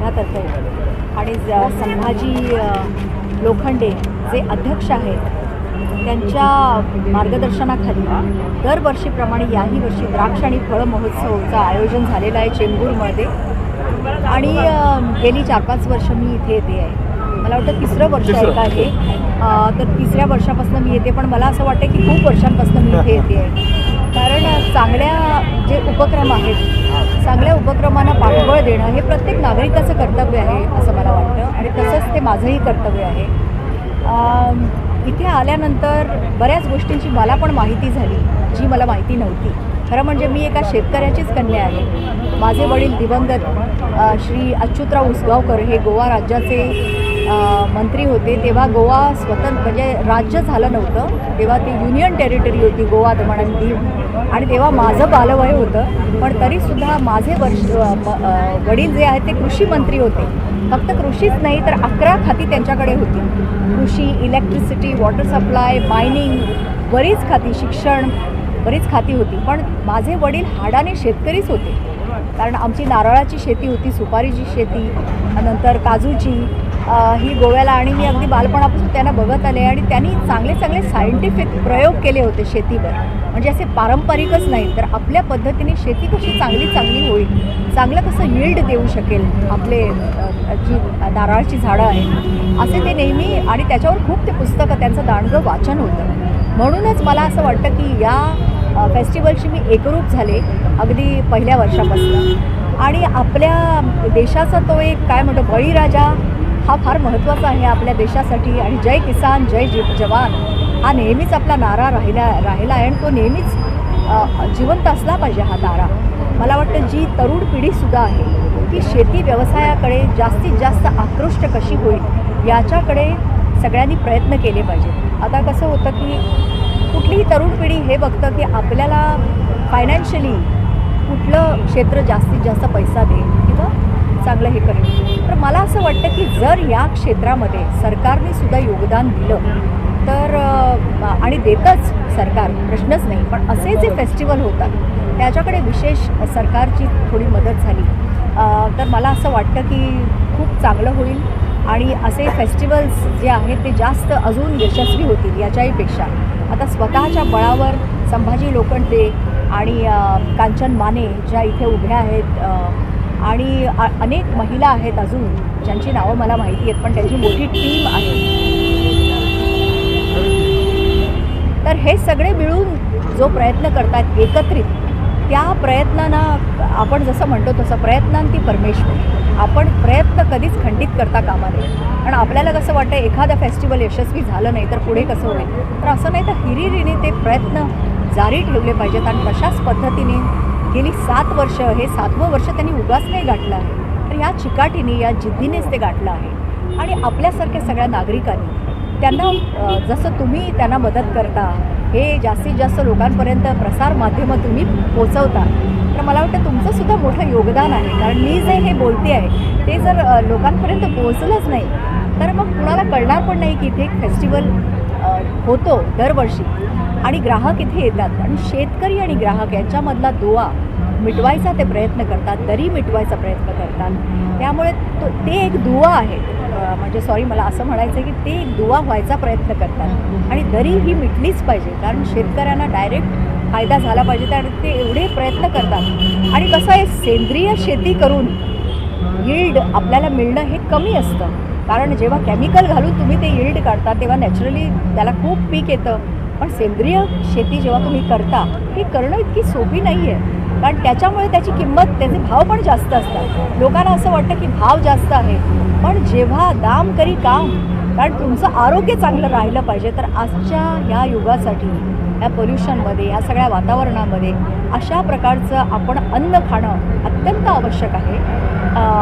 संघातर्फे आणि संभाजी लोखंडे जे अध्यक्ष आहेत त्यांच्या मार्गदर्शनाखाली दरवर्षीप्रमाणे याही वर्षी द्राक्ष आणि फळ महोत्सवचं आयोजन झालेलं आहे चेंबूरमध्ये आणि गेली चार पाच वर्ष मी इथे येते आहे. मला वाटतं तिसरं वर्ष आहे का हे. तर तिसऱ्या वर्षापासून मी येते पण मला असं वाटतं की खूप वर्षांपासून मी इथे येते आहे. कारण चांगल्या जे उपक्रम आहेत चांगल्या उपक्रमांना पाठबळ देणं हे प्रत्येक नागरिकाचं कर्तव्य आहे असं मला वाटतं. आणि तसंच ते माझंही कर्तव्य आहे. इथे आल्यानंतर बऱ्याच गोष्टींची मला पण माहिती झाली जी मला माहिती नव्हती. खरं म्हणजे मी एका शेतकऱ्याचीच कन्या आहे. माझे वडील दिवंगत श्री अच्युतराव उसगावकर हे गोवा राज्याचे मंत्री होते तेव्हा गोवा स्वतंत्र म्हणजे राज्य झालं नव्हतं. तेव्हा ती युनियन टेरिटरी होती गोवा दमण आणि दीव आणि तेव्हा माझं बालवय होतं. पण तरीसुद्धा माझे वर्ष वडील जे आहेत ते कृषी मंत्री होते. फक्त कृषीच नाही तर अकरा खाती त्यांच्याकडे होती. कृषी इलेक्ट्रिसिटी वॉटर सप्लाय मायनिंग बरीच खाती शिक्षण बरीच खाती होती. पण माझे वडील हाडाने शेतकरीच होते. कारण आमची नारळाची शेती होती सुपारीची शेती नंतर काजूची ही गोव्याला आणि मी अगदी बालपणापासून त्यांना बघत आले आणि त्यांनी चांगले चांगले सायंटिफिक प्रयोग केले होते शेतीवर. म्हणजे असे पारंपरिकच नाही तर आपल्या पद्धतीने शेती कशी चांगली चांगली होईल चांगलं कसं यील्ड देऊ शकेल आपले जी नारळाची झाडं आहेत असे ते नेहमी आणि त्याच्यावर खूप ते पुस्तकं त्यांचं दांडगं वाचन होतं. म्हणूनच मला असं वाटतं की या फेस्टिवलशी मी एकरूप झाले अगदी पहिल्या वर्षापासून. आणि आपल्या देशाचा तो एक काय म्हणतो बळीराजा हा फार महत्त्वाचा आहे आपल्या देशासाठी. आणि जय किसान जय जवान हा नेहमीच आपला नारा राहिला राहिला आहे. आणि तो नेहमीच जिवंत असला पाहिजे हा नारा. मला वाटतं जी तरुण पिढीसुद्धा आहे ती शेती व्यवसायाकडे जास्तीत जास्त आकृष्ट कशी होईल याच्याकडे सगळ्यांनी प्रयत्न केले पाहिजेत. आता कसं होतं की कुठलीही तरुण पिढी हे बघतं की आपल्याला फायनान्शियली कुठलं क्षेत्र जास्तीत जास्त पैसा देईल किंवा चांगलं हे करेल. तर मला असं वाटतं की जर या क्षेत्रामध्ये सरकारने सुद्धा योगदान दिलं तर आणि देतच सरकार प्रश्नच नाही पण असे जे फेस्टिवल होतात त्याच्याकडे विशेष सरकारची थोडी मदत झाली. तर मला असं वाटतं की खूप चांगलं होईल आणि असे फेस्टिवल्स जे आहेत ते जास्त अजून यशस्वी होतील याच्याहीपेक्षा आता स्वतःच्या बळावर संभाजी लोखंडे आणि कांचन माने ज्या इथे उभ्या आहेत आणि अनेक महिला आहेत अजून ज्यांची नावं मला माहिती आहेत पण त्यांची मोठी टीम आहे. तर हे सगळे मिळून जो प्रयत्न करतात एकत्रित त्या प्रयत्नांना आपण जसं म्हणतो तसं प्रयत्नांती परमेश्वर. आपण प्रयत्न कधीच खंडित करता कामा नये. आणि आपल्याला कसं वाटतं एखादं फेस्टिवल यशस्वी झालं नाही तर पुढे कसं होईल? तर असं नाही तर हिरिरीने ते प्रयत्न जारी ठेवले पाहिजेत आणि तशाच पद्धतीने गेली सात वर्ष हे सातवं वर्ष त्यांनी उगाच नाही गाठलं आहे. तर या चिकाटीने या जिद्दीनेच ते गाठलं आहे. आणि आपल्यासारख्या सगळ्या नागरिकांनी त्यांना जसं तुम्ही त्यांना मदत करता हे जास्तीत जास्त लोकांपर्यंत प्रसार माध्यमं तुम्ही पोचवता तर मला वाटतं तुमचं सुद्धा मोठं योगदान आहे. कारण मी जे हे बोलते आहे ते जर लोकांपर्यंत पोहोचलंच नाही तर मग कुणाला कळणार पण नाही की इथे एक फेस्टिवल होतो दरवर्षी. आणि ग्राहक इथे येतात. आणि शेतकरी आणि ग्राहक यांच्यामधला दुवा मिटवायचा ते प्रयत्न करतात दरी मिटवायचा प्रयत्न करतात. त्यामुळे तो ते एक दुवा आहे. म्हणजे सॉरी मला असं म्हणायचं आहे की ते एक दुवा व्हायचा प्रयत्न करतात. आणि दरी ही मिटलीच पाहिजे कारण शेतकऱ्यांना डायरेक्ट फायदा झाला पाहिजे. तर ते एवढे प्रयत्न करतात. आणि कसं आहे सेंद्रिय शेती करून यील्ड आपल्याला मिळणं हे कमी असतं. कारण जेव्हा केमिकल घालून तुम्ही ते यील्ड काढता तेव्हा नॅचरली त्याला खूप पीक येतं. पण सेंद्रिय शेती जेव्हा तुम्ही करता ही करणं इतकी सोपी नाही आहे कारण त्याच्यामुळे त्याची किंमत त्याचे भाव पण जास्त असतात. लोकांना असं वाटतं की भाव जास्त आहे. पण जेव्हा दाम करी काम कारण तुमचं आरोग्य चांगलं राहिलं पाहिजे तर आजच्या ह्या युगासाठी या पोल्युशनमध्ये या सगळ्या वातावरणामध्ये अशा प्रकारचं आपण अन्न खाणं अत्यंत आवश्यक आहे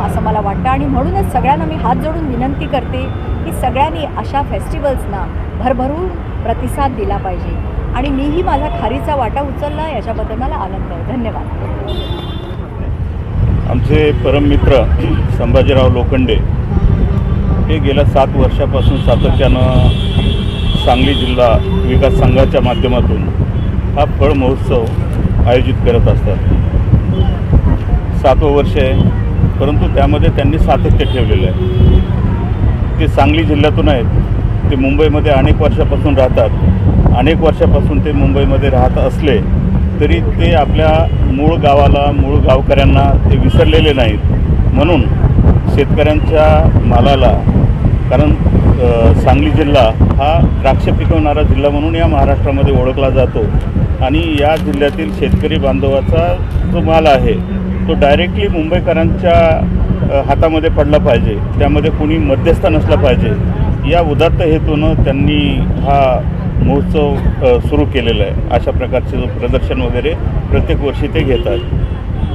असं मला वाटतं. आणि म्हणूनच सगळ्यांना मी हात जोडून विनंती करते की सगळ्यांनी अशा फेस्टिवल्सना भरभरून प्रतिसाद दिला पाहिजे. आणि मीही माझा खारीचा वाटा उचलला याच्याबद्दल मला आनंद आहे. धन्यवाद. आमचे परममित्र संभाजीराव लोखंडे हे गेल्या सात वर्षापासून सातत्यानं सांगली जिल्हा विकास संघाच्या माध्यमातून हा फळ महोत्सव आयोजित करत असतात. सातवं वर्ष आहे परंतु त्यामध्ये त्यांनी सातत्य ठेवलेलं आहे. ते सांगली जिल्ह्यातून आहेत ते मुंबईमध्ये अनेक वर्षापासून राहतात. अनेक वर्षापासून ते मुंबईमध्ये राहत असले तरी ते आपल्या मूळ गावाला मूळ गावकऱ्यांना ते विसरलेले नाहीत. म्हणून शेतकऱ्यांच्या मालाला कारण सांगली जिल्हा हा द्राक्ष पिकवणारा जिल्हा म्हणून या महाराष्ट्रामध्ये ओळखला जातो. आणि या जिल्ह्यातील शेतकरी बांधवाचा जो माल आहे तो डायरेक्टली मुंबईकरांच्या हातामध्ये पडला पाहिजे. त्यामध्ये कुणी मध्यस्थ नसला पाहिजे. या उदात्त हेतूनं त्यांनी हा महोत्सव सुरू केलेला आहे. अशा प्रकारचे जो प्रदर्शन वगैरे प्रत्येक वर्षी ते घेतात.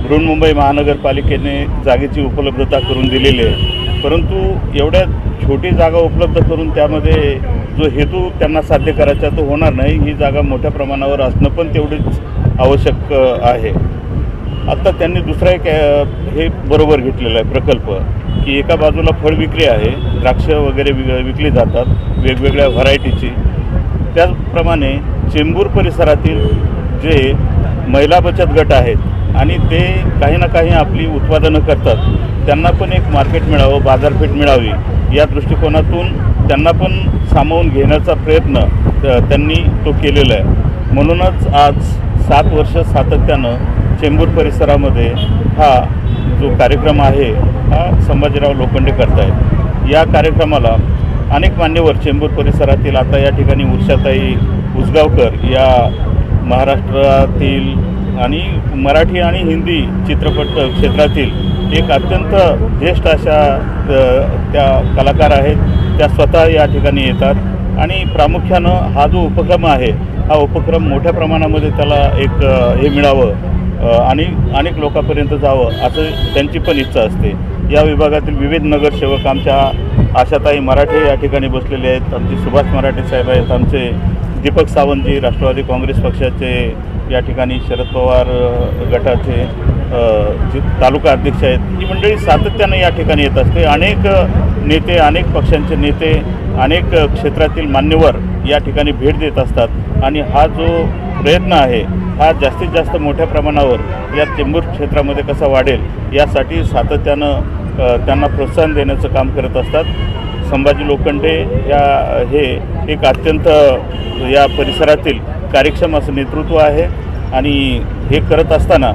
बृहन्मुंबई महानगरपालिकेने जागेची उपलब्धता करून दिलेली आहे. परंतु एवढ्या छोटी जागा उपलब्ध करून त्यामध्ये जो हेतू त्यांना साध्य करायचा तो होणार नाही ही जागा मोठ्या प्रमाणावर असणं पण तेवढीच आवश्यक आहे. आत्ता त्यांनी दुसरा एक हे बरोबर घेतलेला आहे प्रकल्प की एका बाजूला फळ विक्री आहे द्राक्ष वगैरे विक विकली जातात वेगवेगळ्या व्हरायटीची. त्याचप्रमाणे चेंबूर परिसरातील जे महिला बचत गट आहेत आणि ते काही ना काही आपली उत्पादनं करतात. त्यांना पण एक मार्केट मिळावं बाजारपेठ मिळावी या दृष्टिकोनातून त्यांना पण सामावून घेण्याचा प्रयत्न त्यांनी तो केलेला आहे. म्हणूनच आज सात वर्ष सातत्यानं चेंबूर परिसरामध्ये हा जो कार्यक्रम आहे हा संभाजीराव लोखंडे करतायत. या कार्यक्रमाला अनेक मान्यवर चेंबूर परिसरातील आता या ठिकाणी उषाताई उसगावकर या महाराष्ट्रातील आणि मराठी आणि हिंदी चित्रपट क्षेत्रातील एक अत्यंत ज्येष्ठ अशा त्या कलाकार आहेत. त्या स्वतः या ठिकाणी येतात. आणि प्रामुख्यानं हा जो उपक्रम आहे हा उपक्रम मोठ्या प्रमाणामध्ये त्याला एक हे मिळावं आणि अनेक लोकांपर्यंत जावं असं त्यांची पण इच्छा असते. या विभागातील विविध नगरसेवक आमच्या आशाताई मराठे या ठिकाणी बसलेले आहेत. आमचे सुभाष मराठे साहेब आहेत. आमचे दीपक सावंतजी राष्ट्रवादी काँग्रेस पक्षाचे या ठिकाणी शरद पवार गटाचे जे तालुका अध्यक्ष आहेत ही मंडळी सातत्यानं या ठिकाणी येत असते. अनेक नेते अनेक पक्षांचे नेते अनेक क्षेत्रातील मान्यवर या ठिकाणी भेट देत असतात. आणि हा जो प्रयत्न आहे हा जास्तीत जास्त मोठ्या प्रमाणावर या चेंबूर क्षेत्रामध्ये कसा वाढेल यासाठी सातत्यानं त्यांना प्रोत्साहन देण्याचं काम करत असतात. संभाजी लोखंडे या हे एक अत्यंत या परिसरातील कार्यक्षम असं नेतृत्व आहे आणि हे करत असताना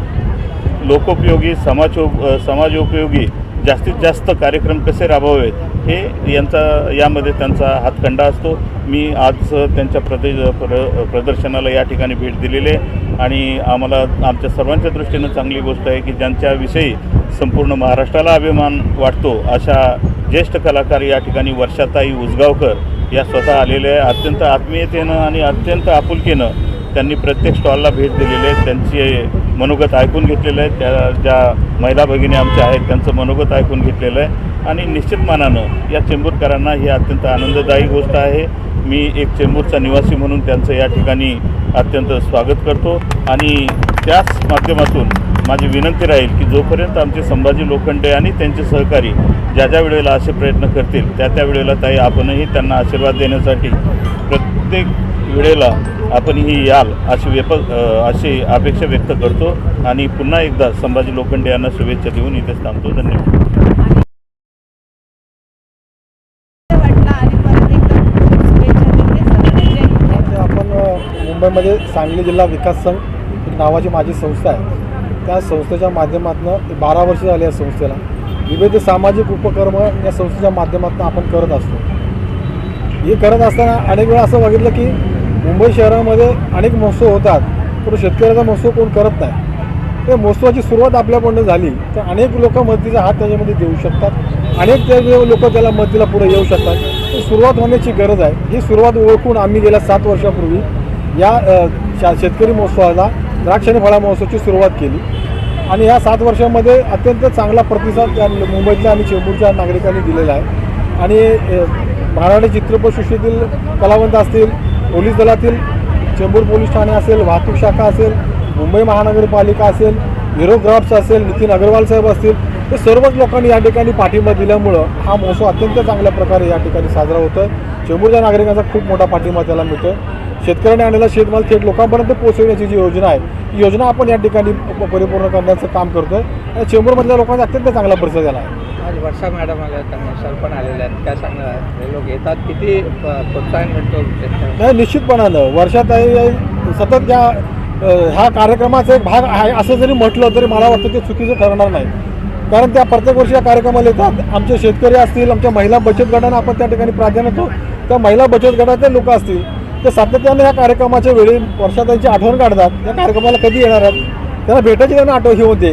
लोकोपयोगी समाज समाजोपयोगी जास्तीत जास्त कार्यक्रम कसे राबवावेत हे यांचा यामध्ये त्यांचा हातखंडा असतो. मी आज त्यांच्या प्रदे प्र प्रदर्शनाला या ठिकाणी भेट दिलेली आहे आणि आम्हाला आमच्या सर्वांच्या दृष्टीनं चांगली गोष्ट आहे की ज्यांच्याविषयी संपूर्ण महाराष्ट्राला अभिमान वाटतो अशा ज्येष्ठ कलाकार या ठिकाणी वर्षाताई उसगावकर या स्वतः आलेल्या आहे. अत्यंत आत्मीयतेनं आणि अत्यंत आपुलकीनं त्यांनी प्रत्येक स्टॉलला भेट दिलेली आहे. त्यांची मनोगत ऐकून घेतलेलं आहे. त्या ज्या महिला भगिनी आमच्या आहेत त्यांचं मनोगत ऐकून घेतलेलं आहे. आणि निश्चित मानानं या चेंबूरकरांना ही अत्यंत आनंददायी गोष्ट आहे. मी एक चेंबूरचा निवासी म्हणून त्यांचं या ठिकाणी अत्यंत स्वागत करतो. आणि त्याच माध्यमातून माझी विनंती राहील की जोपर्यंत आमचे संभाजी लोखंडे आणि त्यांचे सहकारी ज्या ज्या वेळेला असे प्रयत्न करतील त्या त्या वेळेला ताई आपणही त्यांना आशीर्वाद देण्यासाठी प्रत्येक वेळेला आपणही याल अशी व्यप अशी अपेक्षा व्यक्त करतो आणि पुन्हा एकदा संभाजी लोखंडे यांना शुभेच्छा देऊन इथेच थांबतो. धन्यवाद. आपण मुंबईमध्ये सांगली जिल्हा विकास संघ नावाची माझी संस्था आहे. त्या संस्थेच्या माध्यमातून बारा वर्ष झाले या संस्थेला. विविध सामाजिक उपक्रम या संस्थेच्या माध्यमातून आपण करत असतो. हे करत असताना अनेक वेळा असं बघितलं की मुंबई शहरामध्ये अनेक महोत्सव होतात पण शेतकऱ्याचा महोत्सव कोण करत नाही. त्या महोत्सवाची सुरुवात आपल्याकडनं झाली तर अनेक लोक मदतीचा हात त्याच्यामध्ये देऊ शकतात. अनेक ते लोक त्याला मदतीला पुढे येऊ शकतात. तर सुरुवात होण्याची गरज आहे. ही सुरुवात ओळखून आम्ही गेल्या सात वर्षापूर्वी या शा- शेतकरी महोत्सवाला द्राक्ष आणि फळा महोत्सवाची सुरुवात केली. आणि या सात वर्षामध्ये अत्यंत चांगला प्रतिसाद त्या मुंबईतल्या आणि चेंबूरच्या नागरिकांनी दिलेला आहे. आणि अ, मराठी चित्रपटसृष्टीतील कलावंत असतील पोलीस दलातील चेंबूर पोलीस ठाणे असेल वाहतूक शाखा असेल मुंबई महानगरपालिका असेल हिरोग्राफ्स असेल नितीन अग्रवाल साहेब असतील तर सर्वच लोकांनी या ठिकाणी पाठिंबा दिल्यामुळं हा महोत्सव अत्यंत चांगल्या प्रकारे या ठिकाणी साजरा होतो आहे चेंबूरच्या नागरिकांचा खूप मोठा पाठिंबा त्याला मिळतो आहे शेतकऱ्यांनी आणलेला शेतमाल थेट लोकांपर्यंत पोहोचवण्याची जी योजना आहे ही योजना आपण या ठिकाणी परिपूर्ण करण्याचं काम करतो आहे आणि चेंबूरमधल्या लोकांचा अत्यंत चांगला प्रतिसाद झाला आहे. आज वर्षा मॅडम आल्या त्यांना सर पण आलेले आहेत. काय सांगणार? हे लोक येतात किती प्रोत्साहन शेतकऱ्यांना? नाही निश्चितपणानं. वर्षात सतत या ह्या कार्यक्रमाचा एक भाग आहे असं जरी म्हटलं तरी मला वाटतं ते चुकीचं ठरणार नाही. कारण त्या प्रत्येक वर्षी या कार्यक्रमाला येतात. आमचे शेतकरी असतील आमच्या महिला बचत गटांना आपण त्या ठिकाणी प्राधान्य देतो. त्या महिला बचत गटाचे लोक असतील ते सातत्याने या कार्यक्रमाच्या वेळी वर्षात त्यांची आठवण काढतात. या कार्यक्रमाला कधी येणार आहेत? त्यांना भेटायची त्यांना आठवण ही होते.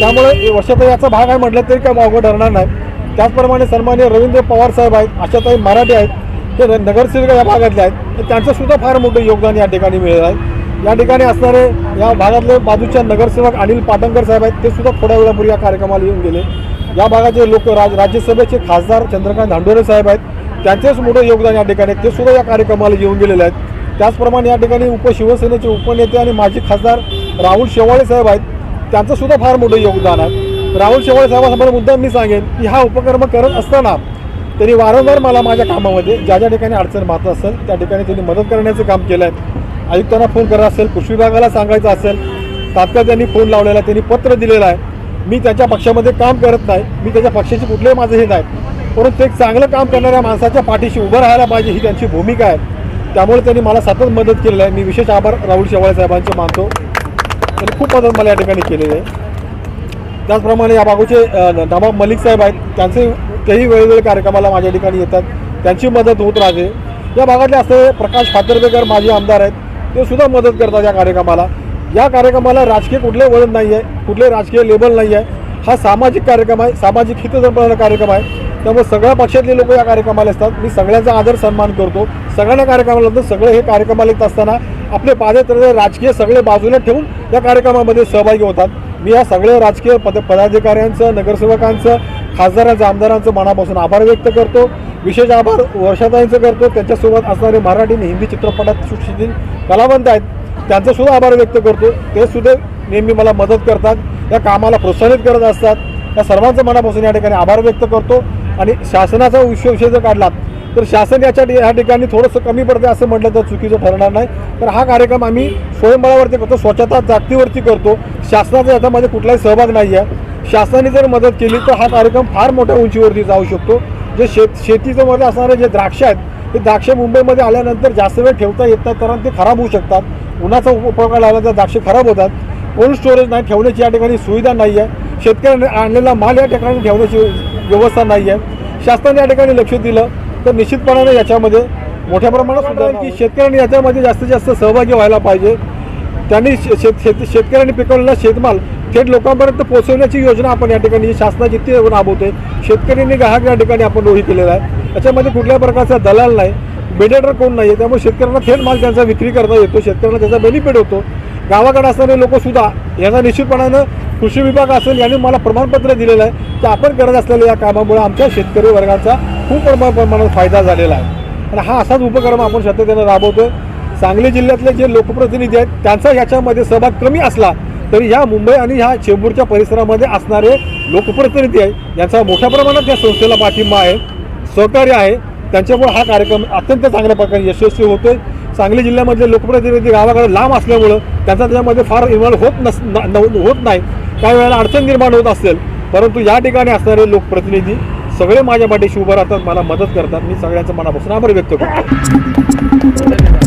त्यामुळे वर्षात याचा भाग आहे म्हटलं तरी काय अवघड ठरणार नाही. त्याचप्रमाणे सन्मान्य रवींद्र पवार साहेब आहेत आशाताई मराठी आहेत ते र- नगरसेविका या भागातले आहेत. तर त्यांचं सुद्धा फार मोठं योगदान या ठिकाणी मिळेल आहे. या ठिकाणी असणारे या भागातले बाजूच्या नगरसेवक अनिल पाटणकर साहेब आहेत ते सुद्धा थोड्या वेळापूर्वी या कार्यक्रमाला येऊन गेले. या भागाचे लोक राज राज्यसभेचे खासदार चंद्रकांत धांडोरे साहेब आहेत. त्यांचेच मोठं योगदान या ठिकाणी ते सुद्धा या कार्यक्रमाला येऊन गेलेले आहेत. त्याचप्रमाणे या ठिकाणी उपशिवसेनेचे उपनेते आणि माजी खासदार राहुल शेवाळे साहेब आहेत. त्यांचं सुद्धा फार मोठं योगदान आहे. राहुल शेवाळे साहेबांसमोर मुद्दा मी सांगेन की हा उपक्रम करत असताना त्यांनी वारंवार मला माझ्या कामामध्ये ज्या ज्या ठिकाणी अडचण पाहत असेल त्या ठिकाणी त्यांनी मदत करण्याचं काम केलं आहे. आयुक्तांना फोन करत असेल कृषी विभागाला सांगायचं असेल तात्काळ त्यांनी फोन लावलेला आहे त्यांनी पत्र दिलेलं आहे. मी त्याच्या पक्षामध्ये काम करत नाही. मी त्याच्या पक्षाची कुठलेही माझं हे नाही. परंतु एक चांगलं काम करणाऱ्या माणसाच्या पाठीशी उभं राहायला पाहिजे ही त्यांची भूमिका आहे. त्यामुळे त्यांनी मला सतत मदत केलेली आहे. मी विशेष आभार राहुल शेवाळे साहेबांचे मानतो. त्यांनी खूप मदत मला या ठिकाणी केलेली आहे. त्याचप्रमाणे या बागूचे नवाब मलिक साहेब आहेत. त्यांचे तेही वेळोवेळी कार्यक्रमाला माझ्या ठिकाणी येतात. त्यांची मदत होत राहते. या भागातले असे प्रकाश फातर्वेकर माझे आमदार आहेत. ते सुद्धा मदत करतात या कार्यक्रमाला. या कार्यक्रमाला राजकीय कुठले वळण नाही आहे कुठले राजकीय लेबल नाही आहे हा सामाजिक कार्यक्रम आहे. सामाजिक हितसंपन्न कार्यक्रम आहे. त्यामुळे सगळ्या पक्षातले लोक या कार्यक्रमाला असतात. मी सगळ्यांचा आदर सन्मान करतो. सगळ्यांना कार्यक्रमाला जातो. सगळे हे कार्यक्रमाला येत असताना आपले पादयात्रे राजकीय सगळे बाजूला ठेवून या कार्यक्रमामध्ये सहभागी होतात. मी या सगळ्या राजकीय पद पदाधिकाऱ्यांचं नगरसेवकांचं खासदारांचं आमदारांचं मनापासून आभार व्यक्त करतो. विशेष आभार वर्षाताईंचं करतो. त्यांच्यासोबत असणारे मराठी आणि हिंदी चित्रपटात सुशिक्षित कलावंत आहेत. त्यांचासुद्धा आभार व्यक्त करतो. ते सुद्धा नेहमी मला मदत करतात. या कामाला प्रोत्साहित करत असतात. या सर्वांचं मनापासून या ठिकाणी आभार व्यक्त करतो. आणि शासनाचा विषय विषय जर काढला तर शासन याच्या या ठिकाणी थोडंसं कमी पडते असं म्हटलं तर चुकीचं ठरणार नाही. तर हा कार्यक्रम आम्ही स्वयंबळावरती करतो स्वच्छता जागतीवरती करतो. शासनाचा याच्यामध्ये कुठलाही सहभाग नाही आहे. शासनाने जर मदत केली तर हा कार्यक्रम फार मोठ्या उंचीवरती जाऊ शकतो. जे शेत शेतीचं मध्ये असणारे जे द्राक्ष आहेत ते द्राक्ष मुंबईमध्ये आल्यानंतर जास्त वेळ ठेवता येत नाही कारण ते खराब होऊ शकतात. उन्हाचा उपयोग लागला तर द्राक्ष खराब होतात. कोल्ड स्टोरेज नाही ठेवण्याची या ठिकाणी सुविधा नाही आहे. शेतकऱ्यांनी आणलेला माल या ठिकाणी ठेवण्याची व्यवस्था नाही आहे. शासनाने या ठिकाणी लक्ष दिलं तर निश्चितपणाने याच्यामध्ये मोठ्या प्रमाणात सुद्धा की शेतकऱ्यांनी याच्यामध्ये जास्तीत जास्त सहभागी व्हायला पाहिजे. त्यांनी शे- शेत शेत शेतकऱ्यांनी पिकवलेला शेतमाल थेट लोकांपर्यंत पोहोचवण्याची योजना आपण या ठिकाणी शासनाची ती राबवते. शेतकऱ्यांनी ग्राहक या ठिकाणी आपण रोही केलेला आहे. त्याच्यामध्ये कुठल्या प्रकारचा दलाल नाही मेडिएटर कोण नाही आहे त्यामुळे शेतकऱ्यांना थेट माल त्यांचा विक्री करता येतो शेतकऱ्यांना त्याचा बेनिफिट होतो. गावाकडे असणारे लोकसुद्धा याचा निश्चितपणानं कृषी विभाग असेल यांनी मला प्रमाणपत्र दिलेलं आहे. की आपण करत असलेल्या या कामामुळे आमच्या शेतकरी वर्गाचा खूप प्रमाण प्रमाणात फायदा झालेला आहे. आणि हा असाच उपक्रम आपण सातत्यानं राबवतो सांगली जिल्ह्यातले जे लोकप्रतिनिधी आहेत त्यांचा याच्यामध्ये सहभाग कमी असला तरी ह्या मुंबई आणि ह्या चेंबूरच्या परिसरामध्ये असणारे लोकप्रतिनिधी आहेत यांचा मोठ्या प्रमाणात या संस्थेला पाठिंबा आहे सहकार्य आहे. त्यांच्यामुळे हा कार्यक्रम अत्यंत चांगल्या प्रकारे यशस्वी होतोय. सांगली जिल्ह्यामधले लोकप्रतिनिधी गावाकडे लांब असल्यामुळं त्यांचा त्याच्यामध्ये फार इन्व्हॉल्व होत नस न- न- होत नाही. काही वेळेला अडचण निर्माण होत असेल परंतु या ठिकाणी असणारे लोकप्रतिनिधी सगळे माझ्या पाठीशी उभं राहतात मला मदत करतात. मी सगळ्यांचा मनापासून आभार व्यक्त करतो.